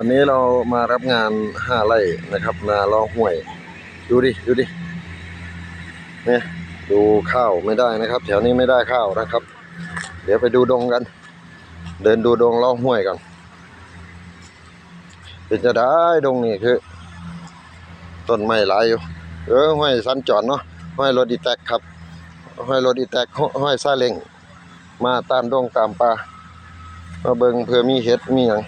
วันนี้เรามารับงานห้าไร่นะครับนาล้อห้วย ดูดิ ดูดิเนี่ยดูข้าวไม่ได้นะครับ แถวนี้ไม่ได้ข้าวนะครับ เดี๋ยวไปดูดงกัน เดินดูดงล้อห้วยกันเป็นจะได้ดงนี่คือต้นไม้หลายอยู่เออห้วยสันจอดเนาะห้วยรถอีแตกครับห้วยรถอีแตกห้วยซาเล้งมาตามดงตามป่ามาเบิงเผื่อมีเห็ดมีหยัง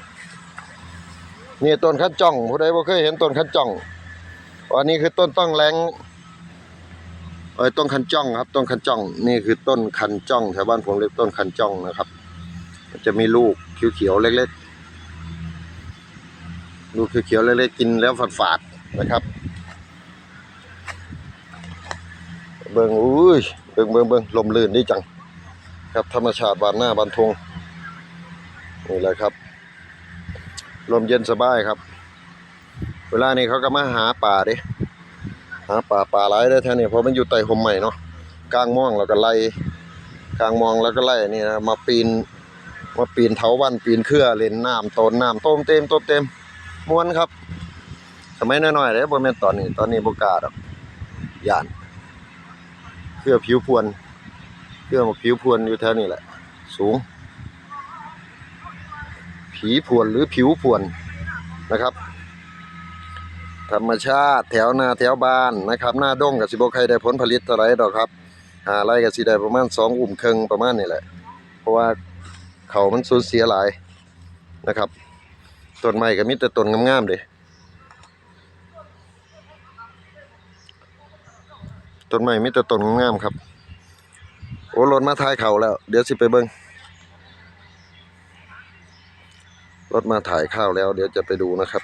นี่ต้นขัดจ่องผู้ใดบ่เคยเห็นต้นขัดจ่องอันนี้คือต้นต้องแรงเอ้ยต้นคันจ้องครับ ต้นคันจ้อง นี่คือต้นคันจ้องแถวบ้านผมเรียกต้นคันจ้องนะครับจะมีลูกเขียวๆเล็กๆลูกเขียวๆเล็กๆกินแล้วฝาดๆนะครับ เบิ่งอุ้ยเบิ่งเบิ่งเบิ่งลมลื่นดีจัง ครับธรรมชาติบ้านหน้าบ้านทงนี่แหละครับ ลมเย็นสบายครับ เวลานี้เขาก็มาหาป่าด้หาป่าป่าหลายได้อแถวนี้เพราะมันอยู่ใต้ห่มใหม่เนาะกลางม่วงแล้วก็ไล่กลางมองแล้วก็ไล่นี่นะมาปีนมาปีนเถาวันปีนเครือเล่นน้ำต้นน้ำต้มเต็มต้มเต็มม่วนครับสมัยน้อยๆเด้บ่แม่นตอนนี้ตอนนี้บกาดอกยานเครือผิวพวนเครือผิวพวนอยู่แถวนี้แหละ สูง ผีพวนหรือผิวพวนนะครับ ธรรมชาติแถวนาแถวบ้านนะครับ หน้าด้งกับสิบใครได้ผลผลิตเท่าไหรดอกครับหาไรกับสิได้ประมาณสองอุ่มเครึ่งประมาณนี้แหละ เพราะว่าเขามันสูญเสียหลายนะครับต้นไม้ก็มีแต่ต้นงามๆเด้ต้นไม้มีแต่ต้นงามๆครับ โอ้รถมาทายเขาแล้ว เดี๋ยวสิไปเบิ่ง รถมาถ่ายข้าวแล้ว เดี๋ยวจะไปดูนะครับ